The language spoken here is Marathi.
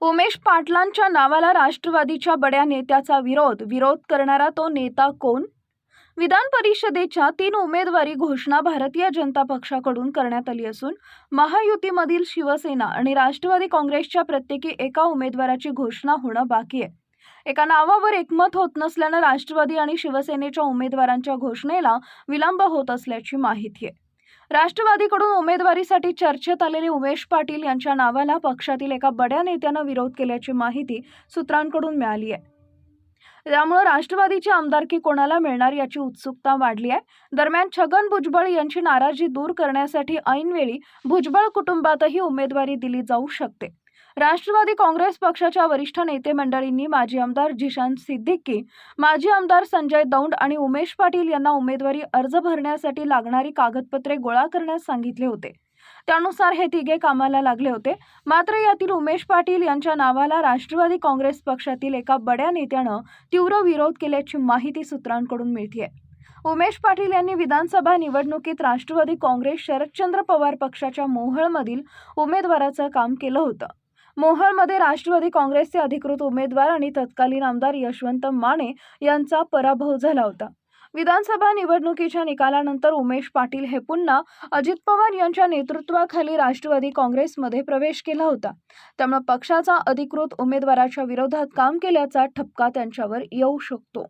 उमेश पाटलांच्या नावाला राष्ट्रवादीच्या बड्या नेत्याचा विरोध. विरोध करणारा तो नेता कोण? विधान परिषदेच्या तीन उमेदवारी घोषणा भारतीय जनता पक्षाकडून करण्यात आली असून महायुतीमधील शिवसेना आणि राष्ट्रवादी काँग्रेसच्या प्रत्येकी एका उमेदवाराची घोषणा होणं बाकी आहे. एका नावावर एकमत होत नसल्यानं राष्ट्रवादी आणि शिवसेनेच्या उमेदवारांच्या घोषणेला विलंब होत असल्याची माहिती आहे. राष्ट्रवादीकडून उमेदवारीसाठी चर्चेत आलेले उमेश पाटील यांच्या नावाला पक्षातील एका बड्या नेत्यानं विरोध केल्याची माहिती सूत्रांकडून मिळाली आहे. त्यामुळे राष्ट्रवादीची आमदारकी कोणाला मिळणार याची उत्सुकता वाढली आहे. दरम्यान छगन भुजबळ यांची नाराजी दूर करण्यासाठी ऐनवेळी भुजबळ कुटुंबातही उमेदवारी दिली जाऊ शकते. राष्ट्रवादी काँग्रेस पक्षाच्या वरिष्ठ नेते मंडळींनी माजी आमदार जिशान सिद्दीकी माजी आमदार संजय दौंड आणि उमेश पाटील यांना उमेदवारी अर्ज भरण्यासाठी लागणारी कागदपत्रे गोळा करण्यास सांगितले होते. त्यानुसार हे तिघे कामाला लागले होते. मात्र यातील उमेश पाटील यांच्या नावाला राष्ट्रवादी काँग्रेस पक्षातील एका बड्या नेत्यानं तीव्र विरोध केल्याची माहिती सूत्रांकडून मिळते उमेश पाटील यांनी विधानसभा निवडणुकीत राष्ट्रवादी काँग्रेस शरदचंद्र पवार पक्षाच्या मोहळमधील उमेदवाराचं काम केलं होतं. मोहळमध्ये राष्ट्रवादी काँग्रेसचे अधिकृत उमेदवार आणि तत्कालीन आमदार यशवंत माने यांचा पराभव झाला होता. विधानसभा निवडणुकीच्या निकालानंतर उमेश पाटील हे पुन्हा अजित पवार यांच्या नेतृत्वाखाली राष्ट्रवादी काँग्रेसमध्ये प्रवेश केला होता. त्यामुळे पक्षाचा अधिकृत उमेदवाराच्या विरोधात काम केल्याचा ठपका त्यांच्यावर येऊ शकतो.